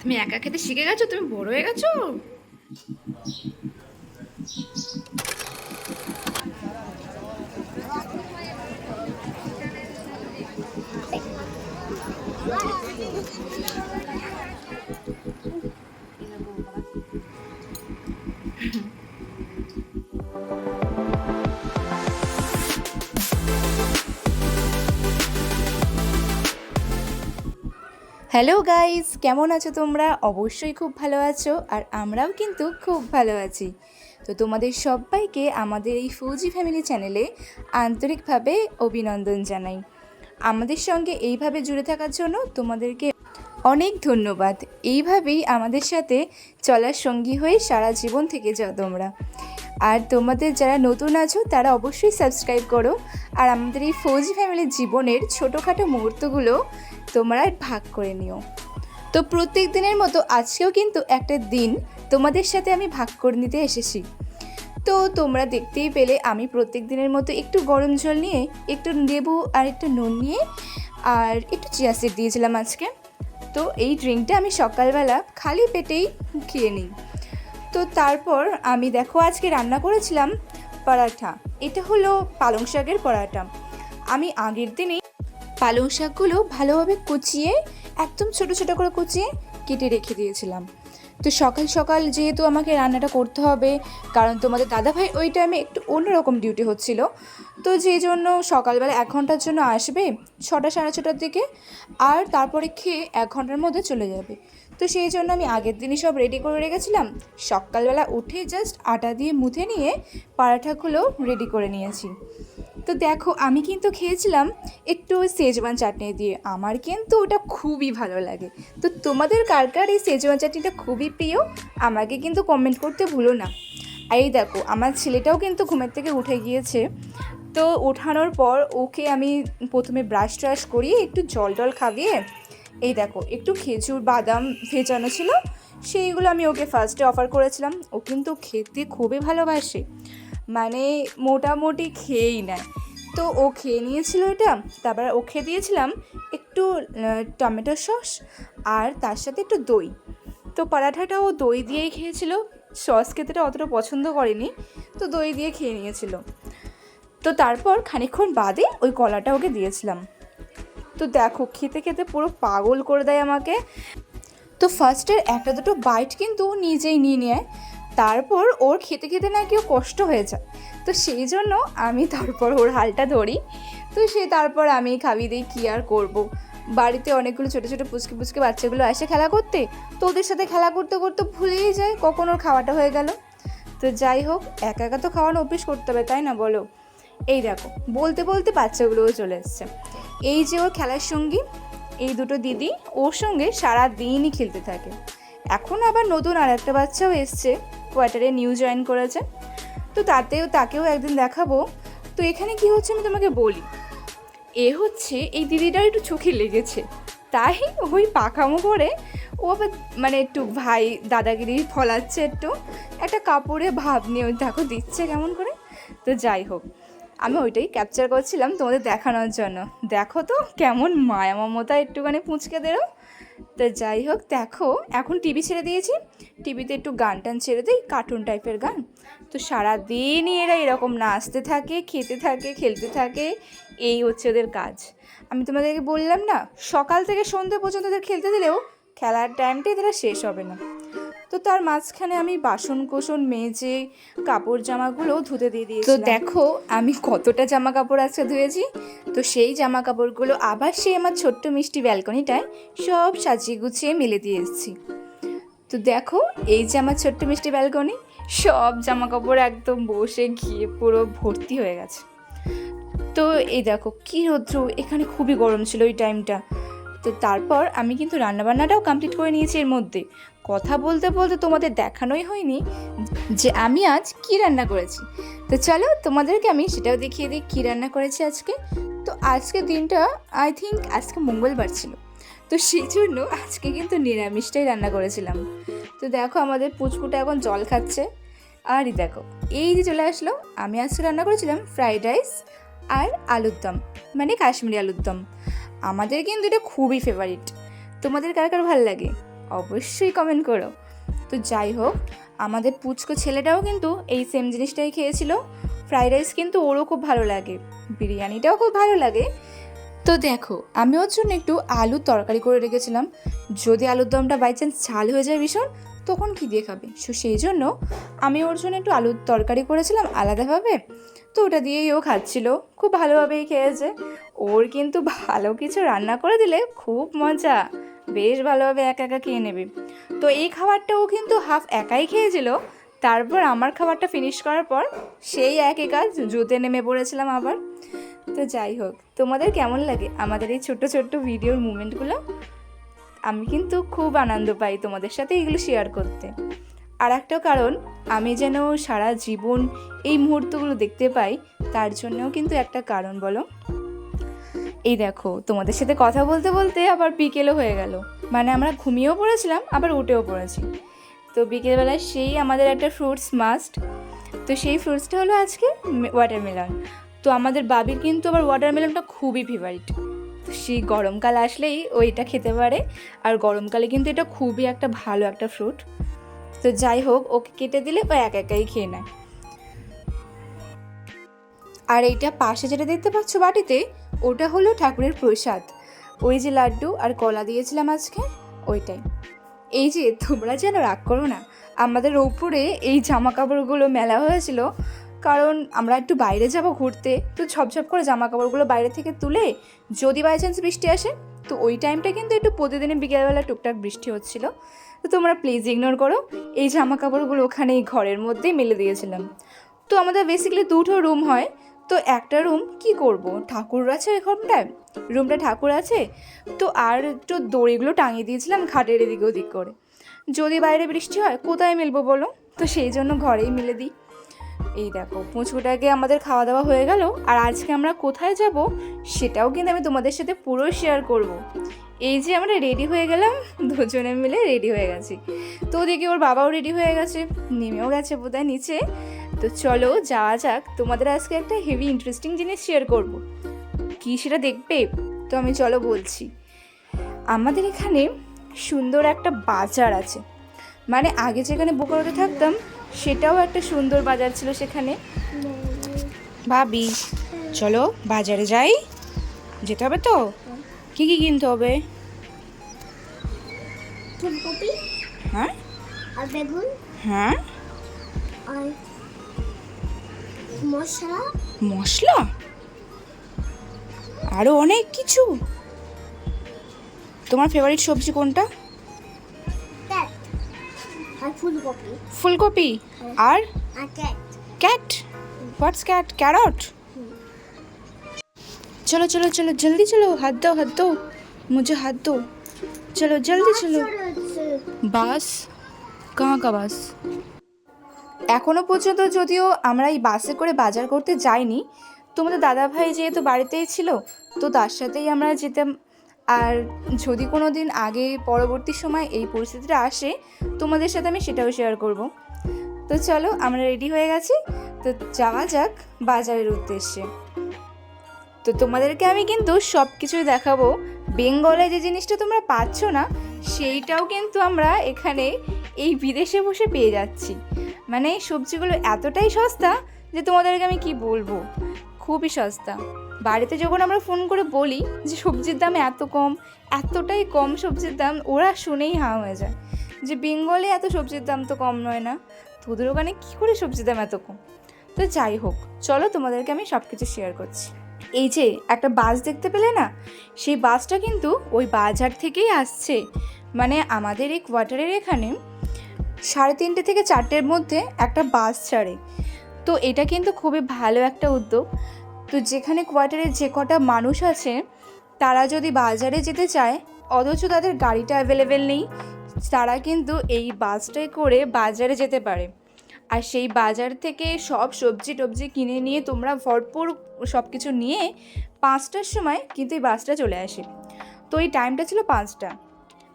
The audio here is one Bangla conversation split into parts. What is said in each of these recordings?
তুমি একা খেতে শিখে গেছো? তুমি বড় হয়ে গেছো? হ্যালো গাইস, কেমন আছো তোমরা? অবশ্যই খুব ভালো আছো আর আমরাও কিন্তু খুব ভালো আছি। তো তোমাদের সবাইকে আমাদের এই ফৌজি ফ্যামিলি চ্যানেলে আন্তরিকভাবে অভিনন্দন জানাই। আমাদের সঙ্গে এইভাবে জুড়ে থাকার জন্য তোমাদেরকে অনেক ধন্যবাদ। এইভাবেই আমাদের সাথে চলার সঙ্গী হয়ে সারা জীবন থেকে যাও তোমরা। আর তোমাদের যারা নতুন আছো, তারা অবশ্যই সাবস্ক্রাইব করো। আর আমাদের এই ফৌজি ফ্যামিলির জীবনের ছোটোখাটো মুহূর্তগুলো তোমরা ভাগ করে নিও। তো প্রত্যেক দিনের মতো আজকেও কিন্তু একটা দিন তোমাদের সাথে আমি ভাগ করে নিতে এসেছি। তো তোমরা দেখতেই পেলে আমি প্রত্যেক দিনের মতো একটু গরম জল নিয়ে, একটু লেবু আর একটু নুন নিয়ে আর একটু চিয়া সিড দিয়েছিলাম আজকে। তো এই ড্রিঙ্কটা আমি সকালবেলা খালি পেটেই খেয়ে নিই। তো তারপর আমি দেখো আজকে রান্না করেছিলাম পরাঠা। এটা হলো পালং শাকের পরাঠা। আমি আগের দিনেই পালং শাকগুলো ভালোভাবে কুচিয়ে, একদম ছোট ছোট করে কুচিয়ে কেটে রেখে দিয়েছিলাম। তো সকাল সকাল যেহেতু আমাকে রান্নাটা করতে হবে, কারণ তোমাদের দাদাভাই ওই টাইমে একটু অন্যরকম ডিউটি হচ্ছিল, তো যেই জন্য সকালবেলা এক ঘণ্টার জন্য আসবে ছটা, সাড়ে ছটার দিকে, আর তারপরে খেয়ে এক ঘণ্টার মধ্যে চলে যাবে। তো সেই জন্য আমি আগের দিনই সব রেডি করে রেখেছিলাম। সকালবেলা উঠে জাস্ট আটা দিয়ে মুথে নিয়ে, পরাঠাগুলো রেডি করে নিয়েছি। তো দেখো, আমি কিন্তু খেয়েছিলাম একটু সেজওয়ান চাটনি দিয়ে। আমার কিন্তু ওটা খুবই ভালো লাগে। তো তোমাদের কার কার এই সেজওয়ান চাটনিটা খুবই প্রিয়, আমাকে কিন্তু কমেন্ট করতে ভুলো না। আর এই দেখো, আমার ছেলেটাও কিন্তু ঘুমের থেকে উঠে গিয়েছে। তো ওঠানোর পর ওকে আমি প্রথমে ব্রাশ ট্রাশ করিয়ে একটু জল টল খাইয়ে, এই দেখো, একটু খেজুর, বাদাম ভেজানো ছিল, সেইগুলো আমি ওকে ফার্স্টে অফার করেছিলাম। ও কিন্তু খেতে খুবই ভালোবাসে। মানে মোটামুটি খেয়েই নেয়। তো ও খেয়ে নিয়েছিল এটা, তারপর খেয়ে দিয়েছিলাম একটু টমেটো সস আর তার সাথে একটু দই। তো পরাঠাটা ও দই দিয়েই খেয়েছিল, সস খেতেটা অতটা পছন্দ করেনি, তো দই দিয়ে খেয়ে নিয়েছিল। তো তারপর খানিকক্ষণ বাদে ওই কলাটা ওকে দিয়েছিলাম। তো দেখো, খেতে খেতে পুরো পাগল করে দেয় আমাকে। তো ফার্স্টের একটা দুটো বাইট কিন্তু ও নিজেই নিয়ে নেয়। তারপর ওর খেতে খেতে নাকি ও কষ্ট হয়ে যায়। তো সেই জন্য আমি তারপর ওর হালটা ধরি। তো সে তারপর আমি খাবি দিই কী আর করব? বাড়িতে অনেকগুলো ছোটো ছোটো পুচকে পুচকে বাচ্চাগুলো আসে খেলা করতে। তো ওদের সাথে খেলা করতে করতে ভুলেই যায় কখন ওর খাওয়াটা হয়ে গেল। তো যাই হোক, একা একা তো খাওয়ানো অভ্যেস করতে হবে, তাই না বলো? এই দেখো, বলতে বলতে বাচ্চাগুলোও চলে এসছে। এই যে ওর খেলার সঙ্গী, এই দুটো দিদি, ওর সঙ্গে সারা দিনই খেলতে থাকে। এখন আবার নতুন আর একটা বাচ্চাও এসছে। কোয়ার্টারে নিউ জয়েন করেছে। তো তাতেও, তাকেও একদিন দেখাবো। তো এখানে কি হচ্ছে আমি তোমাকে বলি। এ হচ্ছে, এই দিদিটার একটু চোখে লেগেছে। তাই ওই পাকামো করে ও আবার মানে একটু ভাই দাদাগিরি ফলাচ্ছে একটু। একটা কাপড়ে ভাব নিয়ে দেখো দিচ্ছে কেমন করে। তো যাই হোক, আমি ওইটাই ক্যাপচার করছিলাম তোমাদের দেখানোর জন্য। দেখো তো কেমন মায়া মমতা একটুখানি পুঁচকে দেরো তো যাই হোক, দেখো, এখন টিভি ছেড়ে দিয়েছি। টিভিতে একটু গান টান ছেড়ে দিই কার্টুন টাইপের গান। তো সারাদিনই এরা এরকম নাচতে থাকে, খেতে থাকে, খেলতে থাকে, এই হচ্ছে ওদের কাজ। আমি তোমাদেরকে বললাম না, সকাল থেকে সন্ধ্যে পর্যন্ত ওদের খেলতে দিলেও খেলার টাইমটাই তারা শেষ হবে না। তো তার মাঝখানে আমি বাসন কোসন মেজে কাপড় জামাগুলো ধুতে দিয়ে দিয়েছি তো দেখো আমি কতটা জামা কাপড় আজকে ধুয়েছি। তো সেই জামা কাপড়গুলো আবার সেই আমার ছোট্ট মিষ্টি ব্যালকনিটায় সব সাজিয়ে গুছিয়ে মেলে দিয়ে এসেছি। তো দেখো এই যে আমার ছোট্ট মিষ্টি ব্যালকনি সব জামা কাপড় একদম বসে গিয়ে পুরো ভর্তি হয়ে গেছে। তো এই দেখো কী রৌদ্র এখানে খুবই গরম ছিল ওই টাইমটা তো তারপর আমি কিন্তু রান্নাবান্নাটাও কমপ্লিট করে নিয়েছি এর মধ্যে। কথা বলতে বলতে তোমাদের দেখানোই হয়নি যে আমি আজ কি রান্না করেছি। তো চলো তোমাদেরকে আমি সেটাও দেখিয়ে দিই কী রান্না করেছি আজকে। তো আজকে দিনটা আই থিঙ্ক আজকে মঙ্গলবার ছিল। তো সেই জন্য আজকে কিন্তু নিরামিষটাই রান্না করেছিলাম। তো দেখো আমাদের পুচকুটা এখন জল খাচ্ছে। আরই দেখো, এই যে চলে আসলো, আমি আজকে রান্না করেছিলাম ফ্রাইড রাইস আর আলুর দম মানে কাশ্মীরি আলুর দম। আমাদের কিন্তু এটা খুবই ফেভারিট তোমাদের কার কার ভালো লাগে? অবশ্যই কমেন্ট করো। তো যাই হোক, আমাদের পুচকো ছেলেটাও কিন্তু এই সেম জিনিসটাই খেয়েছিল। ফ্রাইড রাইস কিন্তু ওরও খুব ভালো লাগে। বিরিয়ানিটাও খুব ভালো লাগে। তো দেখো, আমি ওর জন্য একটু আলুর তরকারি করে রেখেছিলাম। যদি আলুর দমটা বাই চান্স ঝাল হয়ে যায় ভীষণ, তখন কী দিয়ে খাবে? সো সেই জন্য আমি ওর জন্য একটু আলুর তরকারি করেছিলাম আলাদাভাবে। তো ওটা দিয়েই ও খাচ্ছিল। খুব ভালোভাবেই খেয়েছে। ওর কিন্তু ভালো কিছু রান্না করে দিলে খুব মজা। বেশ ভালোভাবে একা একা খেয়ে নেবে। তো এই খাবারটা ও কিন্তু হাফ একাই খেয়েছিল। তারপর আমার খাবারটা ফিনিশ করার পর সেই একই কাজ জুতে নেমে পড়েছিলাম আবার। তো যাই হোক, তোমাদের কেমন লাগে আমাদের এই ছোট্ট ছোট্ট ভিডিওর মুমেন্টগুলো? আমি কিন্তু খুব আনন্দ পাই তোমাদের সাথে এগুলো শেয়ার করতে। আর একটা কারণ, আমি যেন সারা জীবন এই মুহূর্তগুলো দেখতে পাই, তার জন্যও কিন্তু একটা কারণ বলো। এই দেখো, তোমাদের সাথে কথা বলতে বলতে আবার বিকেলও হয়ে গেল। মানে আমরা ঘুমিয়েও পড়েছিলাম, আবার উঠেও পড়েছি। তো বিকেলবেলায় সেই আমাদের একটা ফ্রুটস মাস্ট তো সেই ফ্রুটসটা হলো আজকে ওয়াটারমেলন তো আমাদের বাবির কিন্তু আবার ওয়াটারমেলনটা খুবই ফেভারিট তো সেই গরমকাল আসলেই ও এটা খেতে পারে, আর গরমকালে কিন্তু এটা খুবই একটা ভালো একটা ফ্রুট তো যাই হোক, ওকে কেটে দিলে ও এক একাই খেয়ে নেয়। আর এইটা পাশে যেটা দেখতে পাচ্ছ বাটিতে ওটা হলো ঠাকুরের প্রসাদ। ওই যে লাড্ডু আর কলা দিয়েছিলাম আজকে, ওইটাই। এই যে, তোমরা যেন রাগ করো না, আমাদের ওপরে এই জামা কাপড়গুলো মেলা হয়েছিল, কারণ আমরা একটু বাইরে যাব ঘুরতে তো ঝপঝপ করে জামা কাপড়গুলো বাইরে থেকে তুলে যদি বাই চান্স বৃষ্টি আসে, তো ওই টাইমটা কিন্তু একটু প্রতিদিনে বিকেলবেলা টুকটাক বৃষ্টি হচ্ছিল। তো তোমরা প্লিজ ইগনোর করো, এই জামা কাপড়গুলো ওখানে ঘরের মধ্যেই মেলে দিয়েছিলাম। তো আমাদের বেসিক্যালি দুটো রুম হয় তো একটা রুম কি করব? ঠাকুর আছে এখানটায়? রুমটা ঠাকুর আছে? তো আর একটু দড়িগুলো টাঙিয়ে দিয়েছিলাম খাটের এদিক ওদিক করে। যদি বাইরে বৃষ্টি হয়, কোথায় মিলবো বলো? তো সেই জন্য ঘরেই মিলে দিই। এই দেখো, পুঁচকুটাকে আমাদের খাওয়া দাওয়া হয়ে গেল। আর আজকে আমরা কোথায় যাব সেটাও কিন্তু আমি তোমাদের সাথে পুরো শেয়ার করব। এই যে আমরা রেডি হয়ে গেলাম, দুজনে মিলে রেডি হয়ে গেছি। তো ওদিকে ওর বাবাও রেডি হয়ে গেছে, নেমেও গেছে বোধহয় নিচে। তো চলো যাওয়া যাক। তোমাদের আজকে একটা হেভি ইন্টারেস্টিং জিনিস শেয়ার করব। কি সেটা দেখবে? তো আমি চলো বলছি। আমাদের এখানে সুন্দর একটা বাজার আছে। মানে আগে যেখানে বোকারোতে থাকতাম সেটাও একটা সুন্দর বাজার ছিল সেখানে। ভাবি চলো বাজারে যাই। যেতে হবে তো? কি কি কিনতে হবে? ফুলকপি হ্যাঁ? আর বেগুন হ্যাঁ? আর মশলা মশলা আরও অনেক কিছু তোমার ফেভারিট সবজি কোনটা ক্যাট আর ফুলকপি ফুলকপি আর আর cat cat what's cat carrot चलो चलो चलो जल्दी चलो हाथ दो हाथ दो मुझे हाथ दो चलो जल्दी चलो বাস কাহা কা বাস এখনও পর্যন্ত যদিও আমরা এই বাসে করে বাজার করতে যাইনি, তোমাদের দাদা ভাই যেহেতু বাড়িতেই ছিল, তো তার সাথেই আমরা যেতাম। আর যদি কোনো দিন আগে পরবর্তী সময় এই পরিস্থিতিটা আসে, তোমাদের সাথে আমি সেটাও শেয়ার করব। তো চলো, আমরা রেডি হয়ে গেছি। তো যাওয়া যাক বাজারের উদ্দেশ্যে। তো তোমাদেরকে আমি কিন্তু সব কিছুই দেখাবো। বেঙ্গলে যে জিনিসটা তোমরা পাচ্ছ না, সেইটাও কিন্তু আমরা এখানে এই বিদেশে বসে পেয়ে যাচ্ছি। মানে এই সবজিগুলো এতটাই সস্তা যে তোমাদেরকে আমি কি বলব? খুবই সস্তা। বাড়িতে যখন আমরা ফোন করে বলি যে সবজির দাম এত কম, এতটাই কম সবজির দাম, ওরা শুনেই হা হয়ে যায়। যে বেঙ্গলে এত সবজির দাম তো কম নয় না? তোদের ওখানে কী করে সবজির দাম এত কম? তো যাই হোক, চলো তোমাদেরকে আমি সব কিছু শেয়ার করছি। এই যে একটা বাস দেখতে পেলে না? সেই বাসটা কিন্তু ওই বাজার থেকেই আসছে। মানে আমাদের এই কোয়ার্টারের এখানে সাড়ে তিনটে থেকে চারটের মধ্যে একটা বাস ছাড়ে। তো এটা কিন্তু খুবই ভালো একটা উদ্যোগ। তো যেখানে কোয়ার্টারে যে কটা মানুষ আছে, তারা যদি বাজারে যেতে চায়, অথচ তাদের গাড়িটা অ্যাভেলেবেল নেই, তারা কিন্তু এই বাসটায় করে বাজারে যেতে পারে। আর সেই বাজার থেকে সব সবজি টবজি কিনে নিয়ে তোমরা ভরপুর সব কিছু নিয়ে পাঁচটার সময় কিন্তু এই বাসটা চলে আসে। তো এই টাইমটা ছিল পাঁচটা।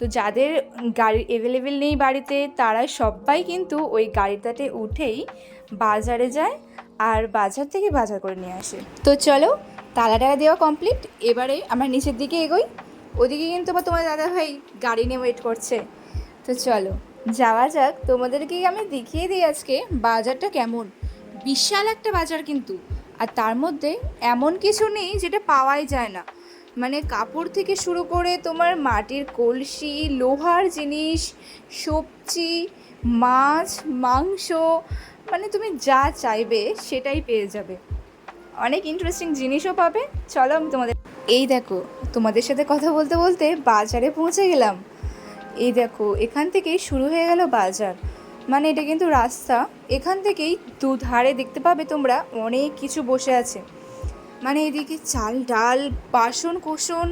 তো যাদের গাড়ি অ্যাভেলেবেল নেই বাড়িতে তারা সবাই কিন্তু ওই গাড়িটাতে উঠেই বাজারে যায় আর বাজার থেকে বাজার করে নিয়ে আসে। তো চলো, তালা টালা দেওয়া কমপ্লিট এবারে আমরা নিচের দিকে এগোই। ওদিকে কিন্তু আবার তোমার দাদা ভাই গাড়ি নিয়ে ওয়েট করছে। তো চলো, যাওয়া যাক। তোমাদেরকে আমি দেখিয়ে দিই আজকে বাজারটা কেমন। বিশাল একটা বাজার কিন্তু। আর তার মধ্যে এমন কিছু নেই যেটা পাওয়াই যায় না। মানে কাপড় থেকে শুরু করে তোমার মাটির কলসি, লোহার জিনিস, সবজি, মাছ, মাংস মানে তুমি যা চাইবে সেটাই পেয়ে যাবে। অনেক ইন্টারেস্টিং জিনিসও পাবে। চলো আমি তোমাদের এই দেখো, তোমাদের সাথে কথা বলতে বলতে বাজারে পৌঁছে গেলাম। এই দেখো, এখান থেকেই শুরু হয়ে গেল বাজার। মানে এটা কিন্তু রাস্তা। এখান থেকেই দুধারে দেখতে পাবে তোমরা অনেক কিছু বসে আছে। মানে এদিকে চাল ডাল, বাসন কোসন,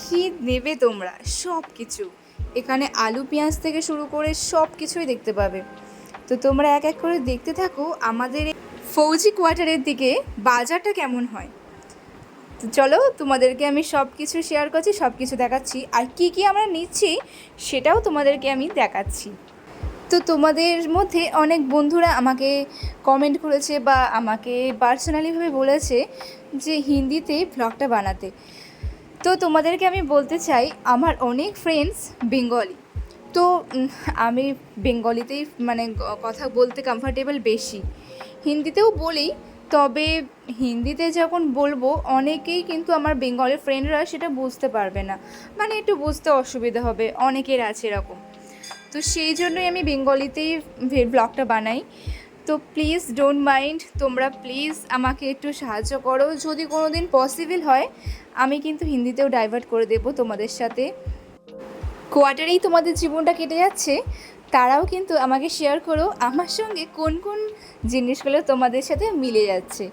কী নেবে তোমরা? সব কিছু। এখানে আলু, পেঁয়াজ থেকে শুরু করে সব কিছুই দেখতে পাবে। তো তোমরা এক এক করে দেখতে থাকো আমাদের ফৌজি কোয়ার্টারের দিকে বাজারটা কেমন হয়। তো চলো তোমাদেরকে আমি সব কিছু শেয়ার করছি, সব কিছু দেখাচ্ছি। আর কি কি আমরা নিচ্ছি, সেটাও তোমাদেরকে আমি দেখাচ্ছি। তো তোমাদের মধ্যে অনেক বন্ধুরা আমাকে কমেন্ট করেছে বা আমাকে পার্সোনালিভাবে বলেছে যে হিন্দিতে ভ্লগটা বানাতে। তো তোমাদেরকে আমি বলতে চাই, আমার অনেক ফ্রেন্ডস বেঙ্গলি তো আমি বেঙ্গলিতেই মানে কথা বলতে কমফর্টেবল বেশি। হিন্দিতেও বলি, তবে হিন্দিতে যখন বলব, অনেকেই কিন্তু আমার বেঙ্গলের ফ্রেন্ডরা সেটা বুঝতে পারবে না। মানে একটু বুঝতে অসুবিধা হবে, অনেকের আছে এরকম। তো সেই জন্যই আমি বেঙ্গলিতেই ব্লগটা বানাই। তো প্লিজ ডোন্ট মাইন্ড তোমরা প্লিজ আমাকে একটু সাহায্য করো। যদি কোনো দিন পসিবল হয়, আমি কিন্তু হিন্দিতেও ডাইভার্ট করে দেবো তোমাদের সাথে। কোয়ার্টারেই তোমাদের জীবনটা কেটে যাচ্ছে, তারাও কিন্তু আমাকে শেয়ার করো আমার সঙ্গে কোন কোন জিনিসগুলো তোমাদের সাথে মিলে যাচ্ছে।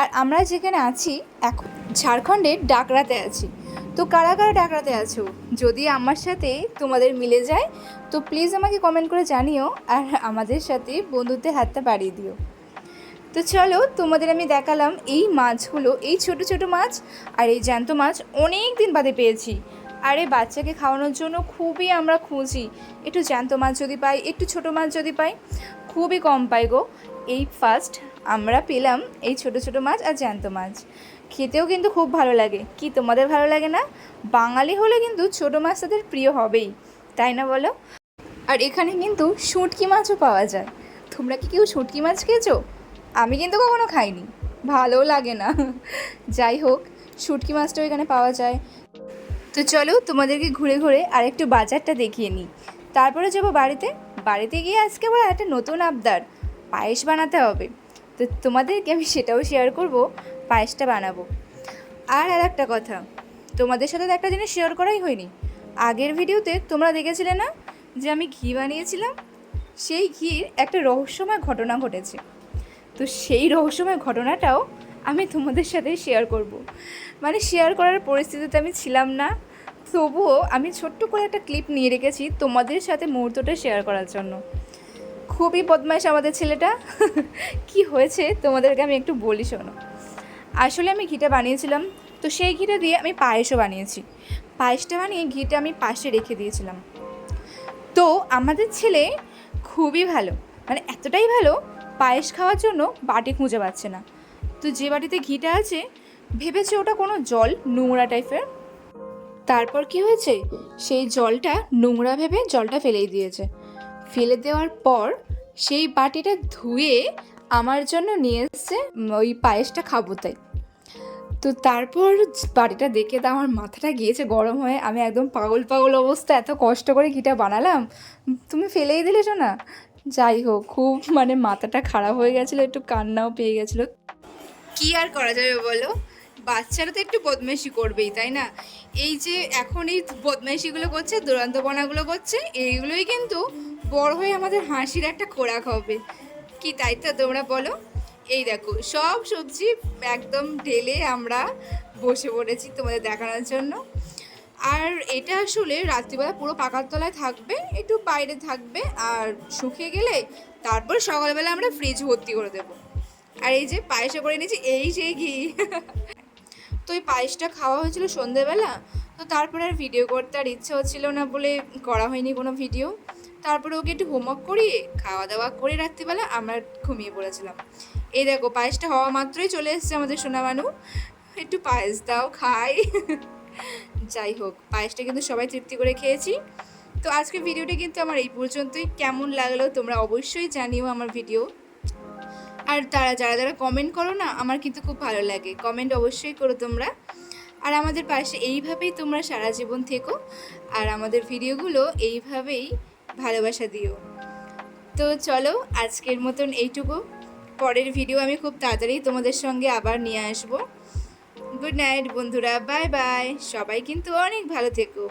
আর আমরা যেখানে আছি এখন ঝাড়খণ্ডের ডাকরাতে আছি। তো কারা কারা ডাকরাতে আছো? যদি আমার সাথে তোমাদের মিলে যায় তো প্লিজ আমাকে কমেন্ট করে জানিও আর আমাদের সাথে বন্ধুত্বের হাতটা বাড়িয়ে দিও। তো চলো তোমাদের আমি দেখালাম এই মাছগুলো, এই ছোট ছোট মাছ আর এই জ্যান্ত মাছ অনেক দিন বাদে পেয়েছি। আরে বাচ্চাকে খাওয়ানোর জন্য খুবই আমরা খুঁজি। একটু জ্যান্ত মাছ যদি পাই, একটু ছোট মাছ যদি পাই, খুবই কম পাই গো। এই ফার্স্ট আমরা পেলাম এই ছোট ছোট মাছ আর জ্যান্ত মাছ। খেতেও কিন্তু খুব ভালো লাগে। কি তোমাদের ভালো লাগে না? বাঙালি হলে কিন্তু ছোট মাছ তাদের প্রিয় হবেই। তাই না বলো? আর এখানে কিন্তু শুঁটকি মাছও পাওয়া যায়। তোমরা কি কেউ শুঁটকি মাছ খেয়েছো? আমি কিন্তু কখনো খাইনি। ভালোও লাগে না। যাই হোক, শুটকি মাছটাও এখানে পাওয়া যায়। তো চলো তোমাদেরকে ঘুরে ঘুরে আর একটু বাজারটা দেখিয়ে নিই। তারপরে যাব বাড়িতে। বাড়িতে গিয়ে আজকে আবার একটা নতুন আবদার, পায়েস বানাতে হবে। তো তোমাদেরকে আমি সেটাও শেয়ার করব, পায়েসটা বানাবো। আর আর একটা কথা, তোমাদের সাথে একটা জিনিস শেয়ার করাই হয়নি। আগের ভিডিওতে তোমরা দেখেছিলে না যে আমি ঘি বানিয়েছিলাম? সেই ঘির একটা রহস্যময় ঘটনা ঘটেছে। তো সেই রহস্যময় ঘটনাটাও আমি তোমাদের সাথে শেয়ার করব। মানে শেয়ার করার পরিস্থিতিতে আমি ছিলাম না। তবুও আমি ছোট্ট করে একটা ক্লিপ নিয়ে রেখেছি তোমাদের সাথে মুহূর্তটা শেয়ার করার জন্য। খুবই বদমাইশ আমাদের ছেলেটা। কি হয়েছে তোমাদেরকে আমি একটু বলি শোনো। আসলে আমি ঘিটা বানিয়েছিলাম। তো সেই ঘিটা দিয়ে আমি পায়েসও বানিয়েছি। পায়েসটা বানিয়ে ঘিটা আমি পাশে রেখে দিয়েছিলাম। তো আমাদের ছেলে খুবই ভালো মানে এতটাই ভালো, পায়েস খাওয়ার জন্য বাটি খুঁজে পাচ্ছে না। তো যে বাটিতে ঘিটা আছে, ভেবেছে ওটা কোনো জল, নোংরা টাইপের। তারপর কি হয়েছে, সেই জলটা নোংরা ভেবে জলটা ফেলেই দিয়েছে। ফেলে দেওয়ার পর সেই বাটিটা ধুয়ে আমার জন্য নিয়ে এসছে ওই পায়েসটা খাব তাই। তো তারপর বাড়িটা দেখে তো আমার মাথাটা গিয়েছে গরম হয়ে। আমি একদম পাগল পাগল অবস্থা, এত কষ্ট করে ঘিটা বানালাম। তুমি ফেলেই দিলে না যাই হোক, খুব মানে মাথাটা খারাপ হয়ে গেছিল, একটু কান্নাও পেয়ে গেছিল। কি আর করা যাবে বলো? বাচ্চারা তো একটু বদমাইশি করবেই, তাই না? এই যে এখন এই বদমাইশিগুলো করছে, দুরন্তপনাগুলো করছে, এইগুলোই কিন্তু বড় হয়ে আমাদের হাসির একটা খোরাক হবে। কি তাই তো তোমরা বলো? এই দেখো, সব সবজি একদম ঢেলে আমরা বসে পড়েছি তোমাদের দেখানোর জন্য। আর এটা আসলে রাত্রিবেলা পুরো পাকার তলায় থাকবে, একটু বাইরে থাকবে, আর শুকিয়ে গেলে তারপর সকালবেলা আমরা ফ্রিজ ভর্তি করে দেবো। আর এই যে পায়েসও করে নিয়েছি এই সেই ঘি। তো এই পায়েসটা খাওয়া হয়েছিল সন্ধেবেলা, তো তারপরে আর ভিডিও করতে আর ইচ্ছে হচ্ছিল না বলে করা হয়নি কোনো ভিডিও তারপরে ওকে একটু হোমওয়ার্ক করিয়ে খাওয়া দাওয়া করে রাত্রিবেলা আমরা ঘুমিয়ে পড়েছিলাম। এই দেখো পায়েসটা হওয়া মাত্রই চলে এসেছে আমাদের সোনা মানু একটু পায়েস দাও, খাই। যাই হোক, পায়েসটা কিন্তু সবাই তৃপ্তি করে খেয়েছি। তো আজকের ভিডিওটা কিন্তু আমার এই পর্যন্তই। কেমন লাগল তোমরা অবশ্যই জানিও আমার ভিডিও। আর তারা, যারা যারা কমেন্ট করো না, আমার কিন্তু খুব ভালো লাগে। কমেন্ট অবশ্যই করো তোমরা। আর আমাদের পাশে এইভাবেই তোমরা সারা জীবন থেকো। আর আমাদের ভিডিওগুলো এইভাবেই ভালোবাসা দিও। তো চলো, আজকের মতন এইটুকু। পরের ভিডিও আমি খুব তাড়াতাড়ি তোমাদের সঙ্গে আবার নিয়ে আসব। গুড নাইট বন্ধুরা। বাই বাই সবাই কিন্তু অনেক ভালো থেকো।